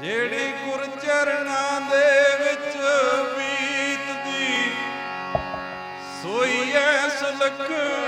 ਜਿਹੜੀ ਗੁਰ ਚਰਨਾਂ ਦੇ ਵਿੱਚ ਬੀਤਦੀ ਸੋਈ ਐ ਸੁਲਖਣੀ